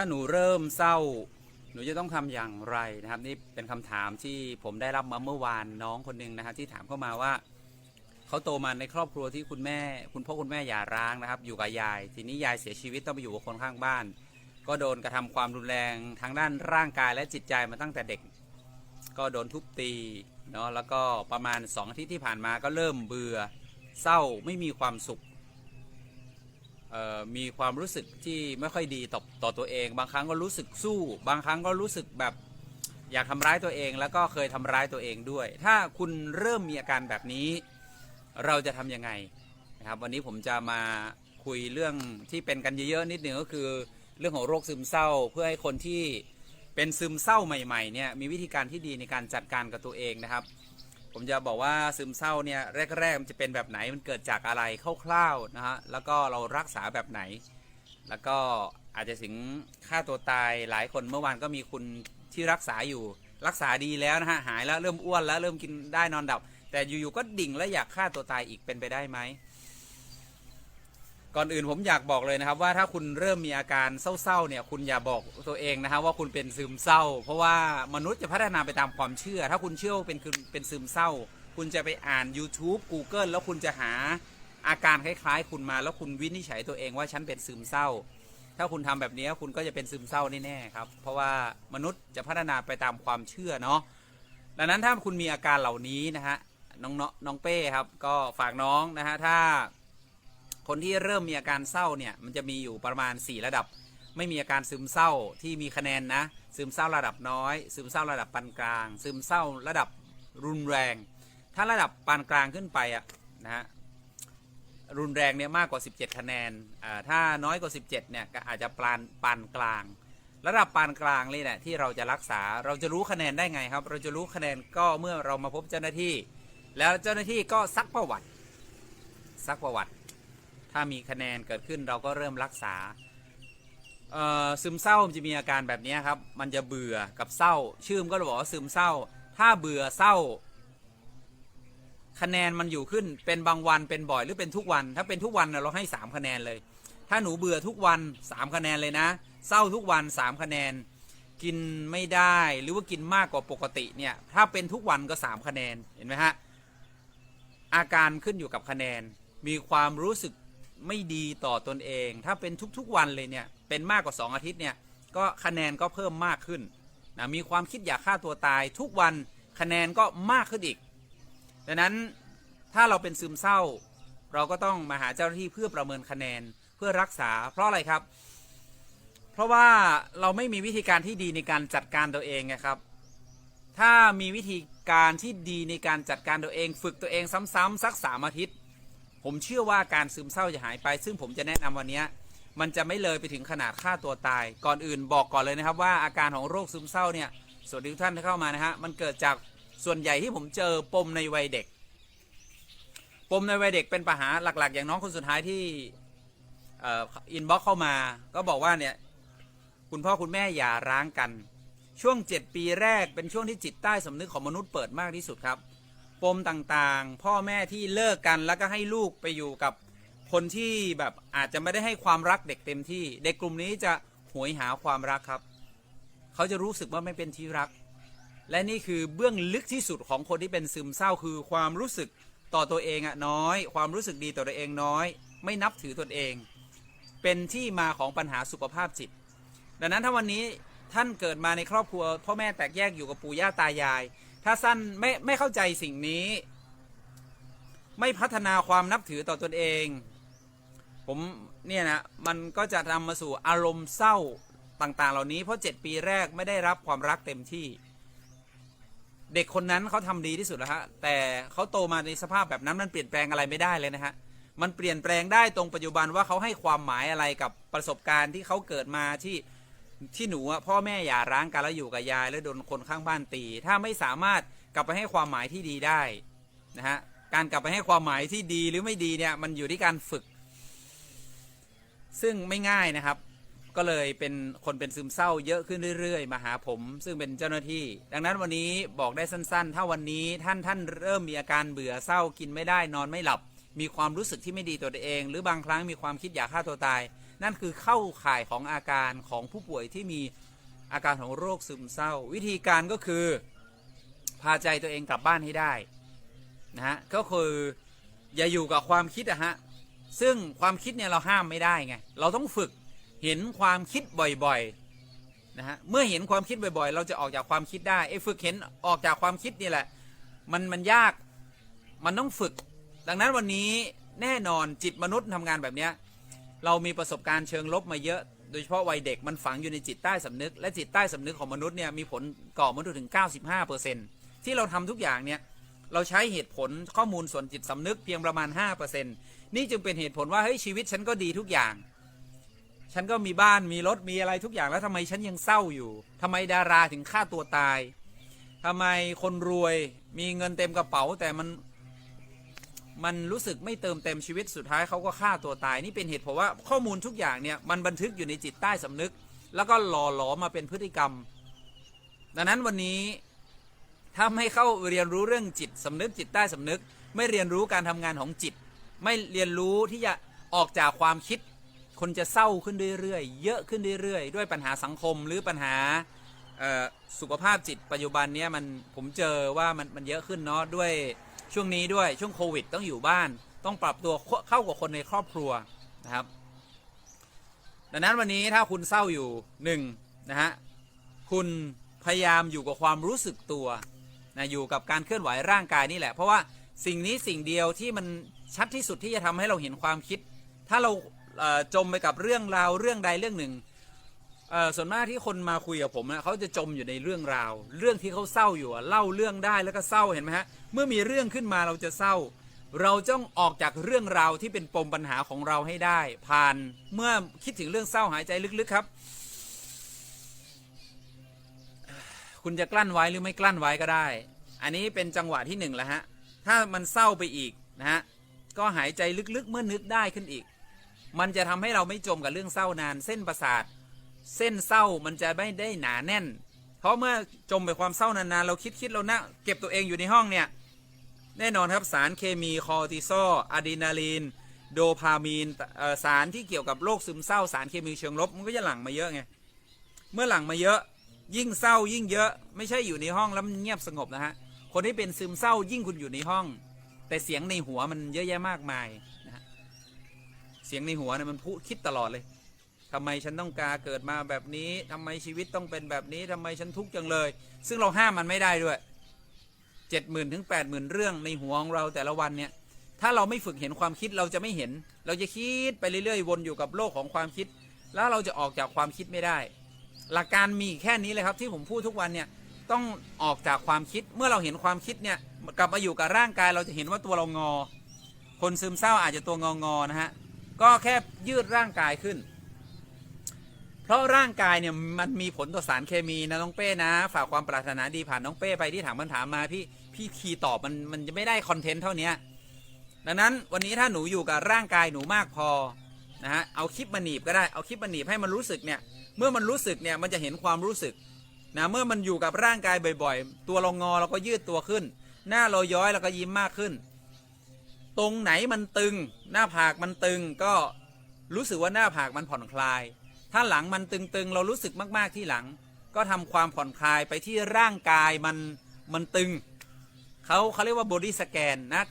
ถ้าหนูเริ่มเศร้า หนูจะต้องทำอย่างไรนะครับ นี่เป็นคำถามที่ผมได้รับมาเมื่อวานน้องคนหนึ่งนะครับ ที่ถามเข้ามาว่าเขาโตมาในครอบครัวที่คุณแม่ คุณพ่อคุณแม่หย่าร้างนะครับ อยู่กับยาย ทีนี้ยายเสียชีวิตต้องไปอยู่กับคนข้างบ้าน ก็โดนกระทำความรุนแรงทางด้านร่างกายและจิตใจมาตั้งแต่เด็ก ก็โดนทุบตีเนาะแล้วก็ประมาณสองอาทิตย์ที่ผ่านมาก็เริ่มเบื่อเศร้าไม่มีความสุข มีความรู้สึกที่ไม่ค่อยดีต่อต่อตัวเอง บางครั้งก็รู้สึกสู้ บางครั้งก็รู้สึกแบบอยากทำร้ายตัวเอง แล้วก็เคยทำร้ายตัวเองด้วย ถ้าคุณเริ่มมีอาการแบบนี้เราจะทำยังไงนะครับวันนี้ผมจะมาคุยเรื่องที่เป็นกันเยอะๆนิดหนึ่งก็คือ เรื่องของโรคซึมเศร้า เพื่อให้คนที่เป็นซึมเศร้าใหม่ๆเนี่ยมีวิธีการที่ดีในการจัดการกับตัวเองนะครับ ผมจะบอกว่าซึมเศร้าเนี่ยแรก ๆ มันจะเป็นแบบไหนมันเกิดจากอะไรคร่าวๆนะฮะแล้วก็เรารักษาแบบไหน แล้วก็อาจจะถึงฆ่าตัวตายหลายคนเมื่อวานก็มีคุณที่รักษาอยู่รักษาดีแล้วนะฮะหายแล้วเริ่มอ้วนแล้วเริ่มกินได้นอนดับ แต่อยู่ๆก็ดิ่งและอยากฆ่าตัวตายอีกเป็นไปได้ไหม ก่อนอื่นผมอยากบอกเลยนะครับ ว่าถ้าคุณเริ่มมีอาการเศร้าๆเนี่ยคุณอย่าบอกตัวเองนะครับว่าคุณเป็นซึมเศร้า เพราะว่ามนุษย์จะพัฒนาไปตามความเชื่อ ถ้าคุณเชื่อว่าเป็นคือเป็นซึมเศร้า คุณจะไปอ่าน YouTube Google แล้วคุณจะหาอาการคล้ายๆ คุณมาแล้วคุณวินิจฉัยตัวเองว่าฉันเป็นซึมเศร้า ถ้าคุณทำแบบนี้คุณก็จะเป็นซึมเศร้าแน่ๆครับ เพราะว่ามนุษย์จะพัฒนาไปตามความเชื่อเนาะดังนั้นถ้าคุณมีอาการเหล่านี้นะฮะน้องน้องน้องเป้ครับก็ฝากน้องนะฮะถ้า คนที่เริ่มมีอาการเศร้าเนี่ยมันจะมีอยู่ประมาณ 4 ระดับ ไม่มีอาการซึมเศร้าที่มีคะแนนนะซึมเศร้าระดับน้อย ซึมเศร้าระดับปานกลาง ซึมเศร้าระดับรุนแรง ถ้าระดับปานกลางขึ้นไปอะนะฮะรุนแรงเนี่ยมากกว่า 17 คะแนนอ่าถ้าน้อยกว่า 17เนี่ยก็อาจจะปานปานกลางระดับปานกลางเลยเนี่ยที่เราจะรักษาเราจะรู้คะแนนได้ไงครับ เราจะรู้คะแนนก็เมื่อเรามาพบเจ้าหน้าที่ แล้วเจ้าหน้าที่ก็ซักประวัติซักประวัติ ถ้ามีคะแนนเกิดขึ้นเราก็เริ่มรักษาซึมเศร้ามันจะมีอาการแบบนี้ครับ มันจะเบื่อกับเศร้า ชื่อมก็บอกว่าซึมเศร้า ถ้าเบื่อเศร้า คะแนนมันอยู่ขึ้นเป็นบางวันเป็นบ่อยหรือเป็นทุกวัน ถ้าเป็นทุกวันเราให้สามคะแนนเลย ถ้าหนูเบื่อทุกวันสามคะแนนเลยนะ เศร้าทุกวันสามคะแนน กินไม่ได้หรือว่ากินมากกว่าปกติเนี่ย ถ้าเป็นทุกวันก็สามคะแนน เห็นไหมฮะ อาการขึ้นอยู่กับคะแนน มีความรู้สึก ไม่ดีต่อตนเอง ถ้าเป็นทุกๆวันเลยเนี่ยเป็นมากกว่า 2 อาทิตย์เนี่ยก็คะแนนก็เพิ่มมากขึ้นนะมีความคิดอยากฆ่าตัวตายทุกวันคะแนนก็มากขึ้นอีกดังนั้นถ้าเราเป็นซึมเศร้า เราก็ต้องมาหาเจ้าหน้าที่เพื่อประเมินคะแนนเพื่อรักษา เพราะอะไรครับ เพราะว่าเราไม่มีวิธีการที่ดีในการจัดการตัวเองนะครับ ถ้ามีวิธีการที่ดีในการจัดการตัวเอง ฝึกตัวเองซ้ำๆสักสามอาทิตย์ ผมเชื่อว่าการซึมเศร้าจะหายไป ซึ่งผมจะแนะนำวันนี้มันจะไม่เลยไปถึงขนาดฆ่าตัวตาย ก่อนอื่นบอกก่อนเลยนะครับว่าอาการของโรคซึมเศร้าเนี่ยสวัสดีทุกท่านที่เข้ามานะฮะมันเกิดจากส่วนใหญ่ที่ผมเจอปมในวัยเด็ก ปมในวัยเด็กเป็นปัญหาหลัก ๆ อย่างน้องคนสุดท้ายที่อินบ็อกเข้ามาก็บอกว่าเนี่ยคุณพ่อคุณแม่อย่าร้างกัน ช่วง 7 ปีแรกเป็นช่วงที่จิตใต้สำนึกของมนุษย์เปิดมากที่สุดครับ ปมต่างๆ พ่อแม่ที่เลิกกันแล้วก็ให้ลูกไปอยู่กับคนที่แบบอาจจะไม่ได้ให้ความรักเด็กเต็มที่ เด็กกลุ่มนี้จะหวยหาความรักครับ เขาจะรู้สึกว่าไม่เป็นที่รัก และนี่คือเบื้องลึกที่สุดของคนที่เป็นซึมเศร้าคือความรู้สึกต่อตัวเองอะน้อย ความรู้สึกดีต่อตัวเองน้อย ไม่นับถือตนเอง เป็นที่มาของปัญหาสุขภาพจิต ดังนั้นถ้าวันนี้ท่านเกิดมาในครอบครัวพ่อแม่แตกแยกอยู่กับปู่ย่าตายาย ถ้าสั้นไม่ไม่เข้าใจสิ่งนี้ ไม่พัฒนาความนับถือต่อตนเอง ผมเนี่ยนะมันก็จะนำมาสู่อารมณ์เศร้าต่าง ๆ เหล่านี้เพราะ 7 ปีแรกไม่ได้รับความรักเต็มที่ เด็กคนนั้นเขาทำดีที่สุดแล้วฮะแต่เขาโตมาในสภาพแบบนั้นมันเปลี่ยนแปลงอะไรไม่ได้เลยนะฮะมันเปลี่ยนแปลงได้ตรงปัจจุบันว่าเขาให้ความหมายอะไรกับประสบการณ์ที่เขาเกิดมาที่ ที่หนูอะพ่อแม่อย่าร้างกันแล้วอยู่กับยายแล้วโดนคนข้างบ้านตี ถ้าไม่สามารถกลับไปให้ความหมายที่ดีได้นะฮะการกลับไปให้ความหมายที่ดีหรือไม่ดีเนี่ยมันอยู่ที่การฝึก ซึ่งไม่ง่ายนะครับ ก็เลยเป็นคนเป็นซึมเศร้าเยอะขึ้นเรื่อย ๆ มาหาผม ซึ่งเป็นเจ้าหน้าที่ ดังนั้นวันนี้บอกได้สั้น ๆ ถ้าวันนี้ท่านท่านเริ่มมีอาการเบื่อเศร้ากินไม่ได้นอนไม่หลับ มีความรู้สึกที่ไม่ดีตัวเอง หรือบางครั้งมีความคิดอยากฆ่าตัวตาย นั่นคือเข้าข่ายของอาการของผู้ป่วยที่มีอาการของโรคซึมเศร้า วิธีการก็คือ พาใจตัวเองกลับบ้านให้ได้นะฮะก็คืออย่าอยู่กับความคิดอะฮะซึ่งความคิดเนี่ยเราห้ามไม่ได้ไงเราต้องฝึกเห็นความคิดบ่อยๆนะฮะเมื่อเห็นความคิดบ่อยๆ เราจะออกจากความคิดได้ไอ้ฝึกเห็นออกจากความคิดนี่แหละ มันมันยากมันต้องฝึก ดังนั้นวันนี้แน่นอนจิตมนุษย์ทำงานแบบเนี้ย เรามีประสบการณ์เชิงลบมาเยอะโดยเฉพาะวัยเด็กมันฝังอยู่ในจิตใต้สำนึก และจิตใต้สำนึกของมนุษย์เนี่ยมีผลก่อมนุษย์ถึง 95%ที่เราทำทุกอย่างเนี่ยเราใช้เหตุผลข้อมูลส่วนจิตสำนึกเพียงประมาณ 5%นี่จึงเป็นเหตุผลว่าเฮ้ยชีวิตฉันก็ดีทุกอย่าง ฉันก็มีบ้านมีรถมีอะไรทุกอย่างแล้วทำไมฉันยังเศร้าอยู่ทำไมดาราถึงฆ่าตัวตายทำไมคนรวยมีเงินเต็มกระเป๋าแต่มัน มันรู้สึกไม่เติมเต็มชีวิตสุดท้ายเขาก็ฆ่าตัวตายนี่เป็นเหตุผลว่าข้อมูลทุกอย่างเนี่ยมันบันทึกอยู่ในจิตใต้สำนึก แล้วก็หล่อหลอมมาเป็นพฤติกรรม ดังนั้นวันนี้ถ้าไม่เข้าเรียนรู้เรื่องจิตสำนึกจิตใต้สำนึก ไม่เรียนรู้การทำงานของจิต ไม่เรียนรู้ที่จะออกจากความคิด คนจะเศร้าขึ้นเรื่อยๆเยอะขึ้นเรื่อยๆ ด้วยปัญหาสังคมหรือปัญหาสุขภาพจิตปัจจุบันเนี้ยมันผมเจอว่ามันมันเยอะขึ้นเนาะด้วย ช่วงนี้ด้วยช่วงโควิดต้องอยู่บ้าน ต้องปรับตัวเข้ากับคนในครอบครัวนะครับ ดังนั้นวันนี้ถ้าคุณเศร้าอยู่หนึ่งนะฮะคุณพยายามอยู่กับความรู้สึกตัวนะอยู่กับการเคลื่อนไหวร่างกายนี่แหละ เพราะว่าสิ่งนี้สิ่งเดียวที่มันชัดที่สุดที่จะทำให้เราเห็นความคิด ถ้าเราจมไปกับเรื่องราวเรื่องใดเรื่องหนึ่ง เอ่อส่วนมากที่คนมาคุยกับผมนะเขาจะจมอยู่ในเรื่องราว เรื่องที่เขาเศร้าอยู่อะเล่าเรื่องได้แล้วก็เศร้าเห็นไหมฮะเมื่อมีเรื่องขึ้นมาเราจะเศร้า เราต้องออกจากเรื่องราวที่เป็นปมปัญหาของเราให้ได้ ผ่านเมื่อคิดถึงเรื่องเศร้าหายใจลึกๆครับ คุณจะกลั้นไว้หรือไม่กลั้นไว้ก็ได้ อันนี้เป็นจังหวะที่หนึ่งแล้วฮะถ้ามันเศร้าไปอีกนะฮะก็หายใจลึกๆเมื่อนึกได้ขึ้นอีก มันจะทำให้เราไม่จมกับเรื่องเศร้านานเส้นประสาท เส้นเศร้ามันจะไม่ได้หนาแน่น เพราะเมื่อจมไปความเศร้านานๆเราคิดคิดเรานะเก็บตัวเองอยู่ในห้องเนี่ยแน่นอนครับสารเคมีคอร์ติซอลอะดรีนาลีน โดพามีนสารที่เกี่ยวกับโรคซึมเศร้าสารเคมีเชิงลบมันก็จะหลั่งมาเยอะไงเมื่อหลั่งมาเยอะยิ่งเศร้ายิ่งเยอะไม่ใช่อยู่ในห้องแล้วมันเงียบสงบนะฮะคนที่เป็นซึมเศร้ายิ่งคุณอยู่ในห้อง แต่เสียงในหัวมันเยอะแยะมากมายนะฮะเสียงในหัวเนี่ยมันพูดคิดตลอดเลย ทำไมฉันต้องการเกิดมาแบบนี้ทำไมชีวิตต้องเป็นแบบนี้ทำไมฉันทุกข์จังเลย ซึ่งเราห้ามมันไม่ได้ด้วยเจ็ดหมื่นถึงแปดหมื่นเรื่องในหัวของเราแต่ละวันเนี่ยถ้าเราไม่ฝึกเห็นความคิดเราจะไม่เห็น เราจะคิดไปเรื่อยๆ วนอยู่กับโลกของความคิด แล้วเราจะออกจากความคิดไม่ได้ หลักการมีแค่นี้เลยครับที่ผมพูดทุกวันเนี่ยต้องออกจากความคิดเมื่อเราเห็นความคิดเนี่ยกลับมาอยู่กับร่างกายเราจะเห็นว่าตัวเรางอ คนซึมเศร้าอาจจะตัวงองอนะฮะก็แค่ยืดร่างกายขึ้น เพราะร่างกายเนี่ยมันมีผลต่อสารเคมีนะน้องเป้นะ ฝากความปรารถนาดีผ่านน้องเป้ไปที่ถามคำถามมาพี่พี่คีตอบมันมันจะไม่ได้คอนเทนต์เท่านี้ดังนั้นวันนี้ถ้าหนูอยู่กับร่างกายหนูมากพอนะฮะเอาคลิปมาหนีบก็ได้เอาคลิปมาหนีบให้มันรู้สึกเนี่ยเมื่อมันรู้สึกเนี่ยมันจะเห็นความรู้สึกนะเมื่อมันอยู่กับร่างกายบ่อย ๆ ตัวเรางอเราก็ยืดตัวขึ้น หน้าเราย้อยเราก็ยิ้มมากขึ้น ตรงไหนมันตึง หน้าผากมันตึงก็รู้สึกว่าหน้าผากมันผ่อนคลาย ถ้าหลังมันตึงๆ เรารู้สึกมากๆที่หลัง ก็ทำความผ่อนคลายไปที่ร่างกายมันมันตึงเขาเขาเรียกว่าบอดี้สแกนนะ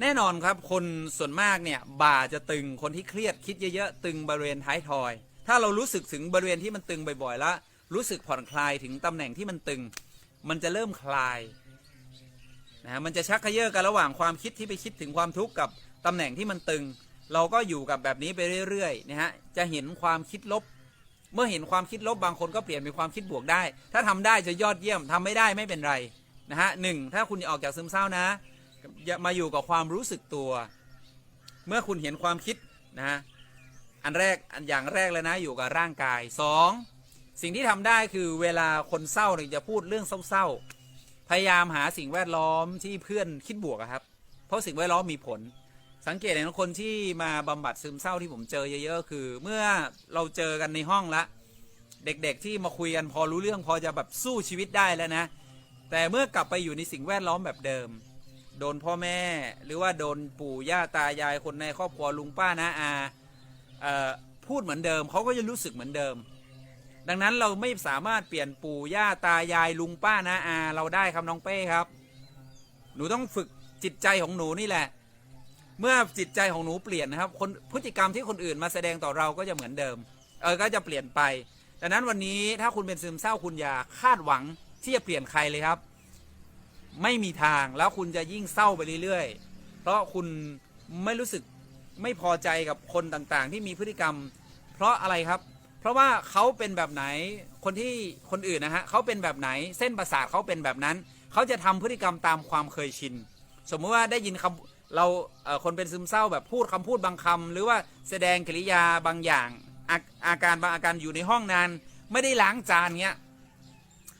แน่นอนครับคนส่วนมากเนี่ยบ่าจะตึงคนที่เครียดคิดเยอะๆตึงบริเวณท้ายทอย ถ้าเรารู้สึกถึงบริเวณที่มันตึงบ่อยๆแล้วรู้สึกผ่อนคลายถึงตำแหน่งที่มันตึง มันจะเริ่มคลายนะฮะมันจะชักเขยื้อกันระหว่างความคิดที่ไปคิดถึงความทุกข์กับตำแหน่งที่มันตึง เราก็อยู่กับแบบนี้ไปเรื่อยๆนะฮะจะเห็นความคิดลบ เมื่อเห็นความคิดลบบางคนก็เปลี่ยนเป็นความคิดบวกได้ ถ้าทำได้จะยอดเยี่ยมทำไม่ได้ไม่เป็นไรนะฮะหนึ่งถ้าคุณออกจากซึมเศร้านะมาอยู่กับความรู้สึกตัว เมื่อคุณเห็นความคิดนะฮะอันแรกอันอย่างแรกเลยนะอยู่กับร่างกายสองสิ่งที่ทำได้คือเวลาคนเศร้าเนี่ยจะพูดเรื่องเศร้าๆพยายามหาสิ่งแวดล้อมที่เพื่อนคิดบวกครับ เพราะสิ่งแวดล้อมมีผล สังเกตเห็นคนที่มาบำบัดซึมเศร้าที่ผมเจอเยอะๆคือ เมื่อเราเจอกันในห้องละ เด็กๆที่มาคุยกันพอรู้เรื่องพอจะแบบสู้ชีวิตได้แล้วนะ แต่เมื่อกลับไปอยู่ในสิ่งแวดล้อมแบบเดิม โดนพ่อแม่หรือว่าโดนปู่ย่าตายายคนในครอบครัวลุงป้านะอาเอ่อพูดเหมือนเดิมเขาก็จะรู้สึกเหมือนเดิม ดังนั้นเราไม่สามารถเปลี่ยนปู่ย่าตายายลุงป้านาอาเราได้ครับน้องเป้ครับ หนูต้องฝึกจิตใจของหนูนี่แหละ เมื่อจิตใจของหนูเปลี่ยนนะครับคนพฤติกรรมที่คนอื่นมาแสดงต่อเราก็จะเหมือนเดิมเออก็จะเปลี่ยนไปดังนั้นวันนี้ถ้าคุณเป็นซึมเศร้าคุณอย่าคาดหวังที่จะเปลี่ยนใครเลยครับ ไม่มีทางแล้วคุณจะยิ่งเศร้าไปเรื่อยๆ เพราะคุณไม่รู้สึกไม่พอใจกับคนต่างๆ ที่มีพฤติกรรม เพราะอะไรครับ เพราะว่าเขาเป็นแบบไหนคนที่คนอื่นนะฮะเขาเป็นแบบไหนเส้นประสาทเขาเป็นแบบนั้น เขาจะทำพฤติกรรมตามความเคยชิน สมมติว่าได้ยินคำ เราเคนเป็นซึมเศร้าแบบพูดคำพูดบางคำหรือว่าแสดงกิริยาบางอย่างอาอาการบางอาการอยู่ในห้องนานไม่ได้ล้างจานเงี้ย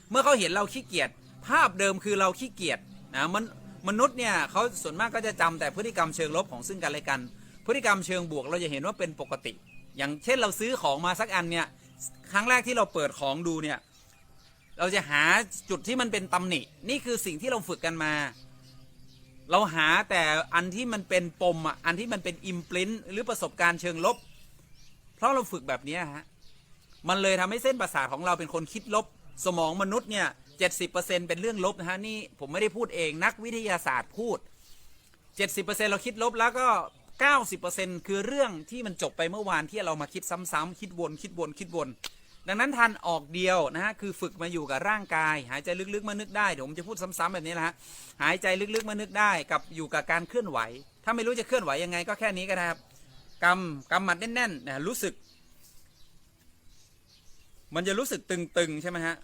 เมื่อเขาเห็นเราขี้เกียจภาพเดิมคือเราขี้เกียจนะมันมนุษย์เนี่ยเขาส่วนมากก็จะจำแต่พฤติกรรมเชิงลบของซึ่งกันและกัน พฤติกรรมเชิงบวกเราจะเห็นว่าเป็นปกติ อย่างเช่นเราซื้อของมาสักอันเนี่ยครั้งแรกที่เราเปิดของดูเนี่ยเราจะหาจุดที่มันเป็นตำหนิ นี่คือสิ่งที่เราฝึกกันมา เราหาแต่อันที่มันเป็นปมอะอันที่มันเป็นอิมพลินหรือประสบการณ์เชิงลบ เพราะเราฝึกแบบนี้ฮะมันเลยทำให้เส้นประสาทของเราเป็นคนคิดลบ สมองมนุษย์เนี่ยเจ็ดสิบเปอร์เซ็นเป็นเรื่องลบนะฮะนี่ผมไม่ได้พูดเองนักวิทยาศาสตร์พูดเจ็ดสิบเปอร์เซ็นเราคิดลบแล้วก็เก้าสิบเปอร์เซ็นคือเรื่องที่มันจบไปเมื่อวานที่เรามาคิดซ้ำๆคิดวนคิดวนคิดวน ดังนั้นทันออกเดียวนะฮะคือฝึกมาอยู่กับร่างกาย หายใจลึกๆมานึกได้เดี๋ยวผมจะพูดซ้ำๆแบบนี้แหละฮะหายใจลึกๆมานึกได้กับอยู่กับการเคลื่อนไหว ถ้าไม่รู้จะเคลื่อนไหวยังไงก็แค่นี้ก็ได้ครับกำกำหมัดแน่นๆนะรู้สึก มันจะรู้สึกตึงๆใช่ไหมฮะ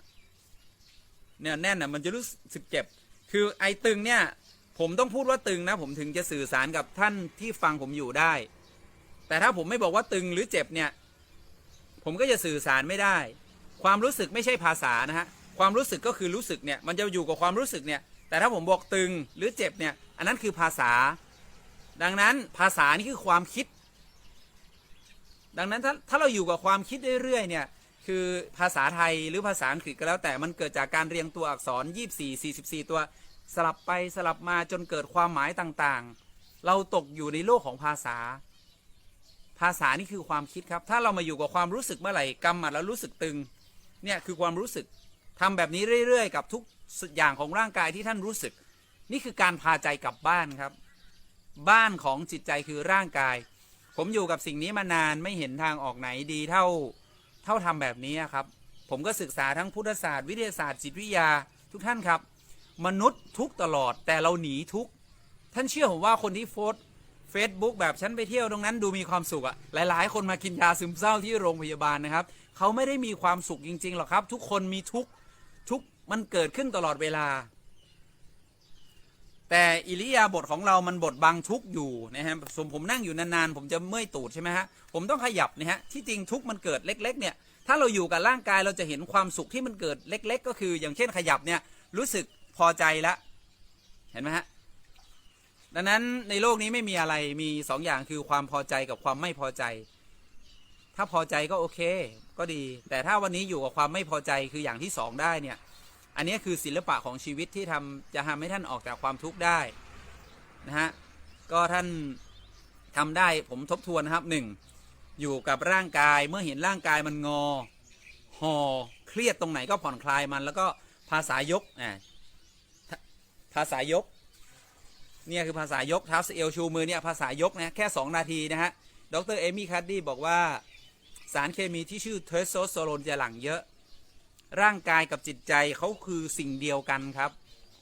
เนี่ยแน่นอะมันจะรู้สึกเจ็บ คือไอ้ตึงเนี่ยผมต้องพูดว่าตึงนะ ผมถึงจะสื่อสารกับท่านที่ฟังผมอยู่ได้ แต่ถ้าผมไม่บอกว่าตึงหรือเจ็บเนี่ย ผมก็จะสื่อสารไม่ได้ ความรู้สึกไม่ใช่ภาษานะฮะความรู้สึกก็คือรู้สึกเนี่ยมันจะอยู่กับความรู้สึกเนี่ยแต่ถ้าผมบอกตึงหรือเจ็บเนี่ยอันนั้นคือภาษา ดังนั้นภาษานี่คือความคิด ดังนั้นถ้าถ้าเราอยู่กับความคิดเรื่อยๆเนี่ยคือภาษาไทยหรือภาษาอังกฤษก็แล้วแต่มันเกิดจากการเรียงตัวอักษร 24 44 ตัว สลับไปสลับมาจนเกิดความหมายต่างๆ เราตกอยู่ในโลกของภาษา ภาษานี่คือความคิดครับ ถ้าเรามาอยู่กับความรู้สึกเมื่อไหร่กำหมัดแล้วรู้สึกตึง เนี่ยคือความรู้สึกทำแบบนี้เรื่อยๆ กับทุกอย่างของร่างกายที่ท่านรู้สึก นี่คือการพาใจกลับบ้านครับ บ้านของจิตใจคือร่างกาย ผมอยู่กับสิ่งนี้มานานไม่เห็นทางออกไหนดีเท่าเท่าทำแบบนี้ครับ ผมก็ศึกษาทั้งพุทธศาสตร์วิทยาศาสตร์จิตวิทยาทุกท่านครับ มนุษย์ทุกตลอดแต่เราหนีทุกท่านเชื่อผมว่าคนที่โฟ ซบุ๊กแบบฉันไปเที่ยวตรงนั้นดูมีความสุขอะหลาย ๆ คนมากินยาซึมเศร้าที่โรงพยาบาลนะครับเขาไม่ได้มีความสุขจริง ๆ หรอกครับ ทุกคนมีทุกทุกมันเกิดขึ้นตลอดเวลา แต่อิริยาบถของเรามันบทบังทุกอยู่นะฮะสมผมนั่งอยู่นาน ๆ ผมจะเมื่อยตูดใช่ไหมฮะผมต้องขยับนะฮะที่จริงทุกมันเกิดเล็ก ๆ เนี่ย ถ้าเราอยู่กับร่างกายเราจะเห็นความสุขที่มันเกิดเล็ก ๆ ก็คือ อย่างเช่นขยับเนี่ยรู้สึกพอใจแล้วเห็นไหมฮะ ดังนั้นในโลกนี้ไม่มีอะไรมีสองอย่างคือความพอใจกับความไม่พอใจ ถ้าพอใจก็โอเค ก็ดี แต่ถ้าวันนี้อยู่กับความไม่พอใจคืออย่างที่สองได้เนี่ย อันนี้คือศิลปะของชีวิตที่ทำจะทำให้ท่านออกจากความทุกข์ได้นะฮะก็ท่านทำได้ผมทบทวนนะครับหนึ่งอยู่กับร่างกายเมื่อเห็นร่างกายมันงอห่อเครียดตรงไหนก็ผ่อนคลายมัน แล้วก็ภาษายกอ่าภาษายก เนี่ยคือภาษายกเท้าเอวชูมือเนี่ยภาษายกนะแค่ 2 นาทีนะฮะ ดรเอมี่คัดดี้บอกว่าสารเคมีที่ชื่อเทสโทสเตอโรนจะหลั่งเยอะ ร่างกายกับจิตใจเขาคือสิ่งเดียวกันครับ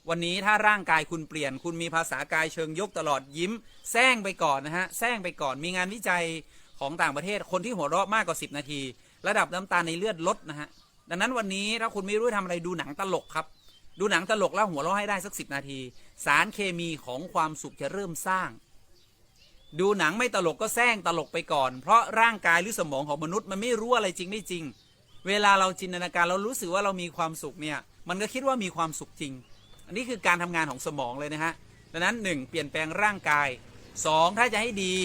วันนี้ถ้าร่างกายคุณเปลี่ยน คุณมีภาษากายเชิงยกตลอดยิ้มแซงไปก่อนนะฮะแซงไปก่อนมีงานวิจัยของต่างประเทศคนที่หัวเราะมากกว่า 10 นาที ระดับน้ำตาลในเลือดลดนะฮะดังนั้นวันนี้ถ้าคุณไม่รู้ทำอะไรดูหนังตลกครับ ดูหนังตลกแล้วหัวเราะให้ได้สักสินาที สารเคมีของความสุขจะเริ่มสร้าง ดูหนังไม่ตลกก็แซงตลกไปก่อน เพราะร่างกายหรือสมองของมนุษย์มันไม่รู้อะไรจริงไม่จริง เวลาเราจินตนาการเรารู้สึกว่าเรามีความสุขเนี่ยมันก็คิดว่ามีความสุขจริง อันนี้คือการทำงานของสมองเลยนะฮะดังนั้นหนึ่งเปลี่ยนแปลงร่างกายสองถ้าจะให้ดี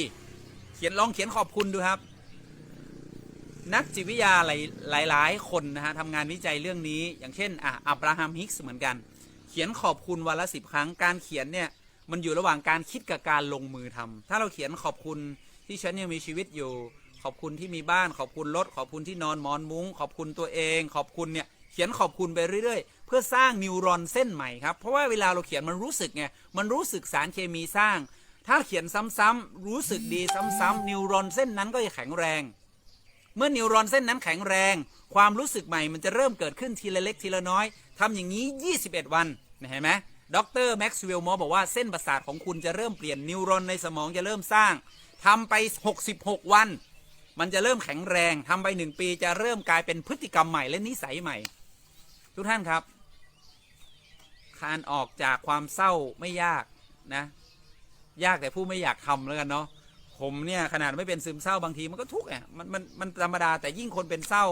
เขียนลองเขียนขอบคุณดูครับ นักจิตวิทยาหลายหลาย ๆ คนนะฮะทำงานวิจัยเรื่องนี้ อย่างเช่นอะอับราฮัมฮิกส์เหมือนกัน เขียนขอบคุณวันละสิบครั้งการเขียนเนี่ยมันอยู่ระหว่างการคิดกับการลงมือทำถ้าเราเขียนขอบคุณที่ฉันยังมีชีวิตอยู่ ขอบคุณที่มีบ้าน ขอบคุณรถ ขอบคุณที่นอนหมอนมุง้ง ขอบคุณตัวเอง ขอบคุณเนี่ยเขียนขอบคุณไปเรื่อย ๆ เพื่อสร้างนิวรอนเส้นใหม่ครับเพราะว่าเวลาเราเขียนมันรู้สึกไงมันรู้สึกสารเคมีสร้าง ถ้าเขียนซ้ำๆรู้สึกดีซ้ำๆนิวรอนเส้นนั้นก็จะแข็งแรง เมื่อนิวรอนเส้นนั้นแข็งแรง ความรู้สึกใหม่มันจะเริ่มเกิดขึ้นทีละเล็กทีละน้อยทำอย่างนี้ 21 วันเห็นไหมดรแม็กซ์เวลล์มอบอกว่าเส้นประสาทของคุณจะเริ่มเปลี่ยนนิวรอนในสมองจะเริ่มสร้างทำไป 66 วัน มันจะเริ่มแข็งแรงทำไปหนึ่งปีจะเริ่มกลายเป็นพฤติกรรมใหม่และนิสัยใหม่ ทุกท่านครับ การออกจากความเศร้าไม่ยากนะ ยากแต่ผู้ไม่อยากทำแล้วกันเนาะ ผมเนี่ยขนาดไม่เป็นซึมเศร้าบางทีมันก็ทุกข์อะมันมันมันธรรมดาแต่ยิ่งคนเป็นเศร้า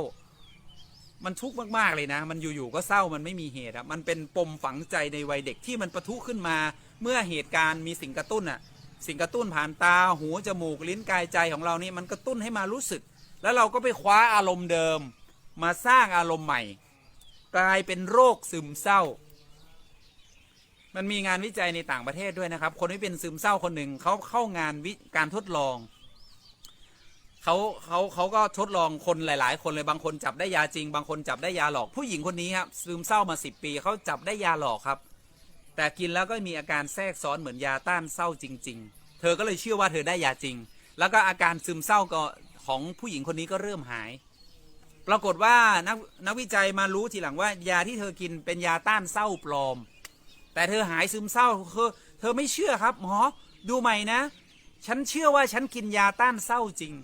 มันทุกข์มากๆเลยนะ มันอยู่ๆก็เศร้ามันไม่มีเหตุอะมันเป็นปมฝังใจในวัยเด็กที่มันประทุขึ้นมา เมื่อเหตุการณ์มีสิ่งกระตุ้นอะ สิ่งกระตุ้นผ่านตาหูจมูกลิ้นกายใจของเรานี่มันกระตุ้นให้มารู้สึก แล้วเราก็ไปคว้าอารมณ์เดิม มาสร้างอารมณ์ใหม่ กลายเป็นโรคซึมเศร้า มันมีงานวิจัยในต่างประเทศด้วยนะครับ คนที่เป็นซึมเศร้าคนหนึ่งเขาเข้างานวิการทดลองเขาเขาเขาก็ทดลองคนหลาย ๆ คนเลยบางคนจับได้ยาจริง บางคนจับได้ยาหลอกผู้หญิงคนนี้ครับซึมเศร้ามาสิบปีเขาจับได้ยาหลอกครับ แต่กินแล้วก็มีอาการแทรกซ้อนเหมือนยาต้านเศร้าจริง ๆ เธอก็เลยเชื่อว่าเธอได้ยาจริง แล้วก็อาการซึมเศร้าก็ของผู้หญิงคนนี้ก็เริ่มหาย ปรากฏว่านักนักวิจัยมารู้ทีหลังว่ายาที่เธอกินเป็นยาต้านเศร้าปลอม แต่เธอหายซึมเศร้าเธอเธอไม่เชื่อครับหมอดูใหม่นะ ฉันเชื่อว่าฉันกินยาต้านเศร้าจริง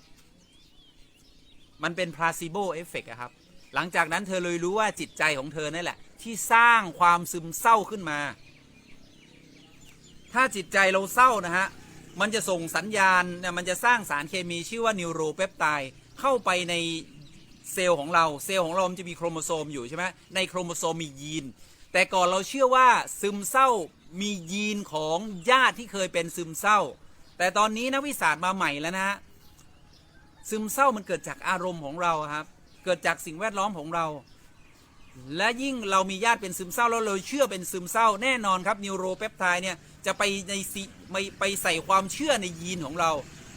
มันเป็น placebo effect อะครับ หลังจากนั้นเธอเลยรู้ว่าจิตใจของเธอนั่นแหละ ที่สร้างความซึมเศร้าขึ้นมา ถ้าจิตใจเราเศร้านะฮะ มันจะส่งสัญญาณเนี่ยมันจะสร้างสารเคมีชื่อว่านิวโรเปปไตด์เข้าไปในเซลล์ของเรา เซลล์ของเรา มันจะมีโครโมโซมอยู่ใช่ไหมในโครโมโซมมียีน แต่ก่อนเราเชื่อว่าซึมเศร้ามียีนของญาติที่เคยเป็นซึมเศร้า แต่ตอนนี้นักวิทยาสตมาใหม่แล้วนะฮะซึมเศร้ามันเกิดจากอารมณ์ของเราครับ เกิดจากสิ่งแวดล้อมของเรา และยิ่งเรามีญาติเป็นซึมเศร้าแล้วเราเชื่อเป็นซึมเศร้า แน่นอนครับนิวโรเปปไทด์เนี่ยจะไปในไปไปใส่ความเชื่อในยีนของเรา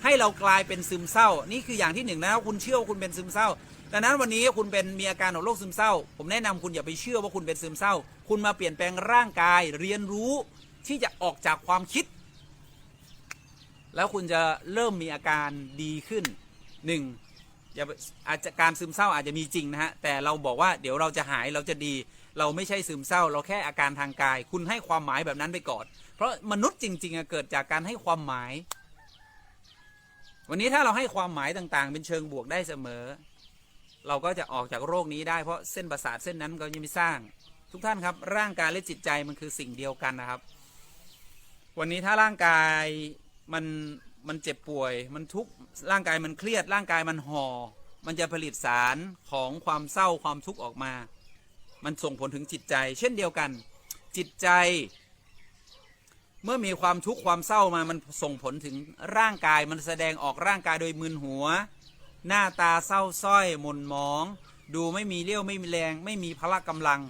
ให้เรากลายเป็นซึมเศร้า นี่คืออย่างที่หนึ่งนะคุณเชื่อว่าคุณเป็นซึมเศร้า ดังนั้นวันนี้คุณเป็นมีอาการของโรคซึมเศร้า ผมแนะนำคุณอย่าไปเชื่อว่าคุณเป็นซึมเศร้า คุณมาเปลี่ยนแปลงร่างกายเรียนรู้ที่จะออกจากความคิด แล้วคุณจะเริ่มมีอาการดีขึ้นหนึ่งอย่าอาจจะการซึมเศร้าอาจจะมีจริงนะฮะแต่เราบอกว่าเดี๋ยวเราจะหายเราจะดี เราไม่ใช่ซึมเศร้า เราแค่อาการทางกาย คุณให้ความหมายแบบนั้นไปก่อน เพราะมนุษย์จริงๆอะเกิดจากการให้ความหมาย วันนี้ถ้าเราให้ความหมายต่างๆ เป็นเชิงบวกได้เสมอ เราก็จะออกจากโรคนี้ได้เพราะเส้นประสาทเส้นนั้นก็ยังไม่สร้าง ทุกท่านครับร่างกายและจิตใจมันคือสิ่งเดียวกันนะครับ วันนี้ถ้าร่างกายมันมันเจ็บป่วย มันทุกข์ร่างกายมันเครียด ร่างกายมันห่อมันจะผลิตสารของความเศร้าความทุกข์ออกมา มันส่งผลถึงจิตใจ เช่นเดียวกัน จิตใจ เมื่อมีความทุกข์ความเศร้ามามันส่งผลถึงร่างกายมันแสดงออกร่างกายโดยมึนหัว หน้าตาเศร้าส้อยหม่นหมอง ดูไม่มีเรี่ยวไม่มีแรง ไม่มีพละกำลัง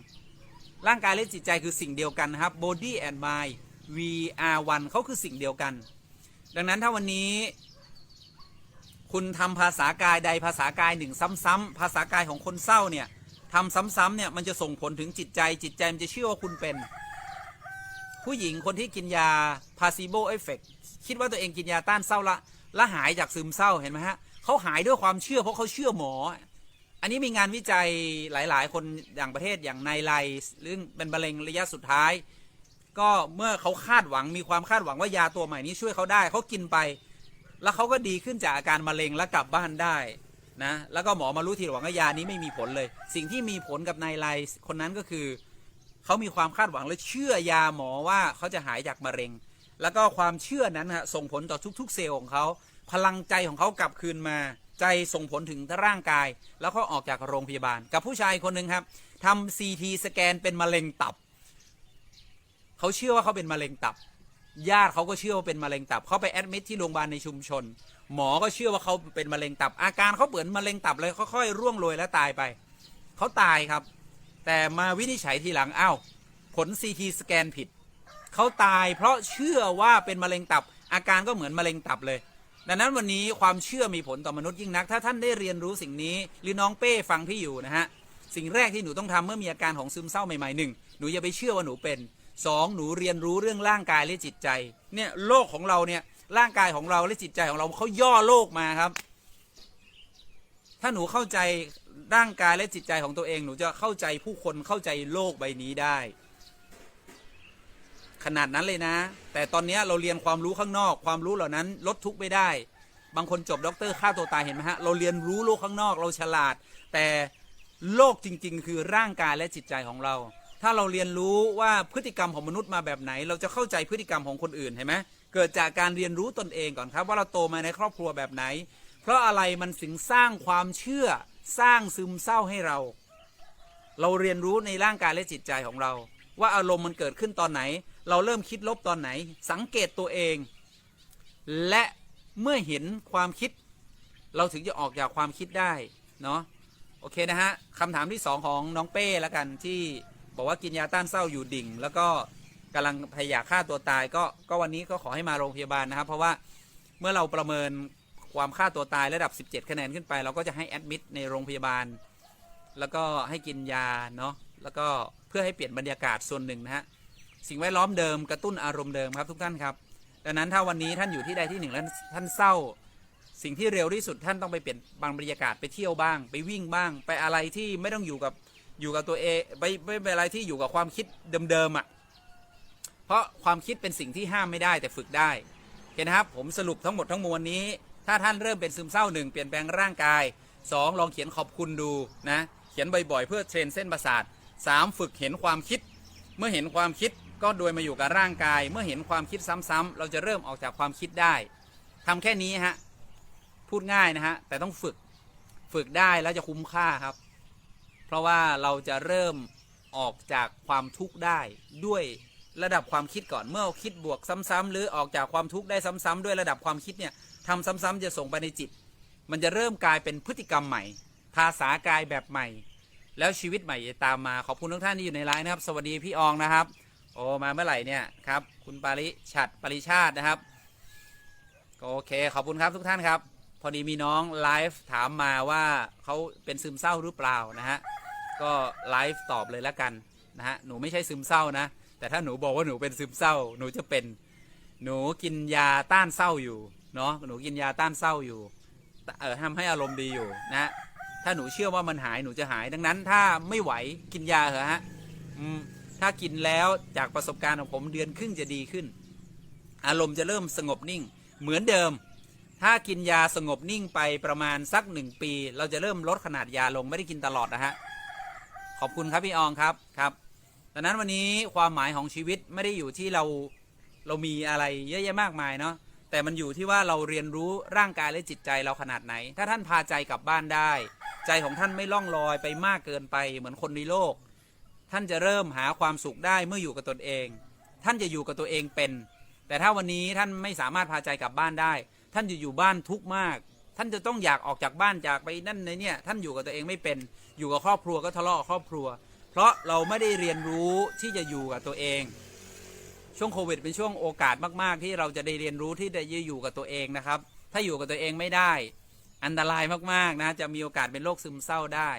ร่างกายและจิตใจคือสิ่งเดียวกันนะครับ body and mind we are one เขาคือสิ่งเดียวกัน ดังนั้นถ้าวันนี้ คุณทำภาษากายใดภาษากายหนึ่งซ้ำๆภาษากายของคนเศร้าเนี่ยทำซ้ำๆเนี่ยมันจะส่งผลถึงจิตใจ จิตใจมันจะเชื่อว่าคุณเป็น ผู้หญิงคนที่กินยา placebo effect คิดว่าตัวเองกินยาต้านเศร้าละ และหายจากซึมเศร้าเห็นไหมฮะ เขาหายด้วยความเชื่อเพราะเขาเชื่อหมอ อันนี้มีงานวิจัยหลาย ๆ คนอย่างประเทศอย่างในไลเรื่องเป็นมะเร็งระยะสุดท้าย ก็เมื่อเขาคาดหวังมีความคาดหวังว่ายาตัวใหม่นี้ช่วยเขาได้เขากินไป แล้วเขาก็ดีขึ้นจากอาการมะเร็งแล้วกลับบ้านได้นะแล้วก็หมอมารู้ทีหลังว่ายานี้ไม่มีผลเลย สิ่งที่มีผลกับนไลคนนั้นก็คือเขามีความคาดหวังและเชื่อยาหมอว่าเขาจะหายจากมะเร็ง แล้วก็ความเชื่อนั้นฮะส่งผลต่อทุก ๆ เซลล์ของเขา พลังใจของเขากลับคืนมา ใจส่งผลถึงร่างกาย แล้วก็ออกจากโรงพยาบาล กับผู้ชายคนหนึ่งครับทำซีทีสแกนเป็นมะเร็งตับ เขาเชื่อว่าเขาเป็นมะเร็งตับ ญาติเขาก็เชื่อว่าเป็นมะเร็งตับเขาไปแอดมิทที่โรงพยาบาลในชุมชน หมอก็เชื่อว่าเขาเป็นมะเร็งตับ อาการเขาเหมือนมะเร็งตับเลยค่อยๆร่วงโรยและตายไป เขาตายครับ แต่มาวินิจฉัยทีหลังอ้าวผลซีทีสแกนผิด เขาตายเพราะเชื่อว่าเป็นมะเร็งตับ อาการก็เหมือนมะเร็งตับเลย ดังนั้นวันนี้ความเชื่อมีผลต่อมนุษย์ยิ่งนัก ถ้าท่านได้เรียนรู้สิ่งนี้ หรือน้องเป้ฟังพี่อยู่นะฮะ สิ่งแรกที่หนูต้องทำเมื่อมีอาการของซึมเศร้าใหม่ๆหนึ่งหนูอย่าไปเชื่อว่าหนูเป็นสองหนูเรียนรู้เรื่องร่างกายและจิตใจ เนี่ยโลกของเราเนี่ยร่างกายของเราและจิตใจของเราเขาย่อโลกมาครับ ถ้าหนูเข้าใจร่างกายและจิตใจของตัวเอง หนูจะเข้าใจผู้คนเข้าใจโลกใบนี้ได้ ขนาดนั้นเลยนะ แต่ตอนนี้เราเรียนความรู้ข้างนอก ความรู้เหล่านั้นลดทุกข์ไม่ได้ บางคนจบด็อกเตอร์ฆ่าตัวตายเห็นไหมฮะ เราเรียนรู้โลกข้างนอก เราฉลาด แต่โลกจริง ๆ คือร่างกายและจิตใจของเรา ถ้าเราเรียนรู้ว่าพฤติกรรมของมนุษย์มาแบบไหน เราจะเข้าใจพฤติกรรมของคนอื่นเห็นไหมเกิดจากการเรียนรู้ตนเองก่อนครับ ว่าเราโตมาในครอบครัวแบบไหน เพราะอะไรมันถึงสร้างความเชื่อสร้างซึมเศร้าให้เรา เราเรียนรู้ในร่างกายและจิตใจของเรา ว่าอารมณ์มันเกิดขึ้นตอนไหน เราเริ่มคิดลบตอนไหน สังเกตตัวเอง และเมื่อเห็นความคิด เราถึงจะออกจากความคิดได้เนาะโอเคนะฮะคำถามที่สองของน้องเป้แล้วกันที่บอกว่ากินยาต้านเศร้าอยู่ดิ่ง แล้วก็กำลังพยายามฆ่าตัวตายก็ก็วันนี้ก็ขอให้มาโรงพยาบาลนะครับ เพราะว่าเมื่อเราประเมินความฆ่าตัวตายระดับ 17 คะแนนขึ้นไป เราก็จะให้แอดมิดในโรงพยาบาล แล้วก็ให้กินยาเนาะแล้วก็เพื่อให้เปลี่ยนบรรยากาศส่วนหนึ่งนะฮะ สิ่งแวดล้อมเดิมกระตุ้นอารมณ์เดิมครับทุกท่านครับ ดังนั้นถ้าวันนี้ท่านอยู่ที่ใดที่หนึ่งแล้วท่านเศร้า สิ่งที่เร็วที่สุดท่านต้องไปเปลี่ยนบางบรรยากาศไปเที่ยวบ้าง ไปวิ่งบ้าง ไปอะไรที่ไม่ต้องอยู่กับอยู่กับตัวเองไปไม่เป็นอะไรที่อยู่กับความคิดเดิมๆอะเพราะความคิดเป็นสิ่งที่ห้ามไม่ได้แต่ฝึกได้เห็นนะครับผมสรุปทั้งหมดทั้งมวลนี้ ถ้าท่านเริ่มเป็นซึมเศร้าหนึ่งเปลี่ยนแปลงร่างกายสองลองเขียนขอบคุณดูนะเขียนบ่อยๆ เพื่อเทรนเส้นประสาทสามฝึกเห็นความคิด เมื่อเห็นความคิด ก็โดยมาอยู่กับร่างกาย เมื่อเห็นความคิดซ้ำๆเราจะเริ่มออกจากความคิดได้ทำแค่นี้ฮะพูดง่ายนะฮะแต่ต้องฝึกฝึกได้แล้วจะคุ้มค่าครับ เพราะว่าเราจะเริ่มออกจากความทุกข์ได้ด้วยระดับความคิดก่อนเมื่อคิดบวกซ้ำๆหรือออกจากความทุกข์ได้ซ้ำๆด้วยระดับความคิดเนี่ยทำซ้ำๆจะส่งไปในจิต มันจะเริ่มกลายเป็นพฤติกรรมใหม่ ภาษากายแบบใหม่ แล้วชีวิตใหม่จะตามมาขอบคุณทุกท่านที่อยู่ในไลน์นะครับ สวัสดีพี่อองนะครับ โอ้มาเมื่อไหร่เนี่ยครับ คุณปาริชัดปริชาตินะครับ โอเคขอบคุณครับทุกท่านครับ พอดีมีน้องไลฟ์ถามมาว่าเขาเป็นซึมเศร้าหรือเปล่านะฮะก็ไลฟ์ตอบเลยแล้วกันนะฮะหนูไม่ใช่ซึมเศร้านะ แต่ถ้าหนูบอกว่าหนูเป็นซึมเศร้า หนูจะเป็นหนูกินยาต้านเศร้าอยู่เนาะหนูกินยาต้านเศร้าอยู่เออทำให้อารมณ์ดีอยู่นะถ้าหนูเชื่อว่ามันหายหนูจะหายดังนั้นถ้าไม่ไหวกินยาเถอฮะอืม ถ้ากินแล้วจากประสบการณ์ของผมเดือนครึ่งจะดีขึ้น อารมณ์จะเริ่มสงบนิ่ง เหมือนเดิม ถ้ากินยาสงบนิ่งไปประมาณสักหนึ่งปี เราจะเริ่มลดขนาดยาลงไม่ได้กินตลอดนะฮะขอบคุณครับพี่อองครับครับดังนั้นวันนี้ความหมายของชีวิตไม่ได้อยู่ที่เราเรามีอะไรเยอะแยะมากมายเนาะแต่มันอยู่ที่ว่าเราเรียนรู้ร่างกายและจิตใจเราขนาดไหน ถ้าท่านพาใจกลับบ้านได้ ใจของท่านไม่ล่องลอยไปมากเกินไปเหมือนคนในโลก ท่านจะเริ่มหาความสุขได้เมื่ออยู่กับตนเอง ท่านจะอยู่กับตัวเองเป็น แต่ถ้าวันนี้ท่านไม่สามารถพาใจกลับบ้านได้ ท่านจะอยู่บ้านทุกข์มาก ท่านจะต้องอยากออกจากบ้านจากไปนั่นในเนี่ย ท่านอยู่กับตัวเองไม่เป็น อยู่กับครอบครัวก็ทะเลาะครอบครัว เพราะเราไม่ได้เรียนรู้ที่จะอยู่กับตัวเอง ช่วงโควิดเป็นช่วงโอกาสมาก ๆ ที่เราจะได้เรียนรู้ที่จะอยู่กับตัวเองนะครับ ถ้าอยู่กับตัวเองไม่ได้ อันตรายมากๆนะจะมีโอกาสเป็นโรคซึมเศร้าได้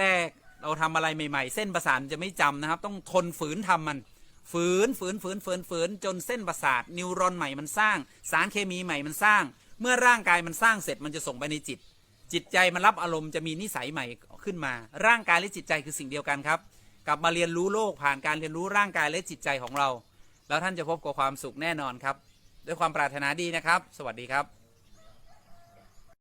แรก ๆ เราทำอะไรใหม่ ๆ เส้นประสาทจะไม่จำนะครับ ต้องทนฝืนทำมัน ฝืนฝืนฝืนฝืนฝืนจนเส้นประสาทนิวรอนใหม่มันสร้าง สารเคมีใหม่มันสร้าง เมื่อร่างกายมันสร้างเสร็จมันจะส่งไปในจิต จิตใจมันรับอารมณ์จะมีนิสัยใหม่ขึ้นมา ร่างกายและจิตใจคือสิ่งเดียวกันครับกลับมาเรียนรู้โลกผ่านการเรียนรู้ร่างกายและจิตใจของเรา แล้วท่านจะพบกับความสุขแน่นอนครับ ด้วยความปรารถนาดีนะครับ สวัสดีครับ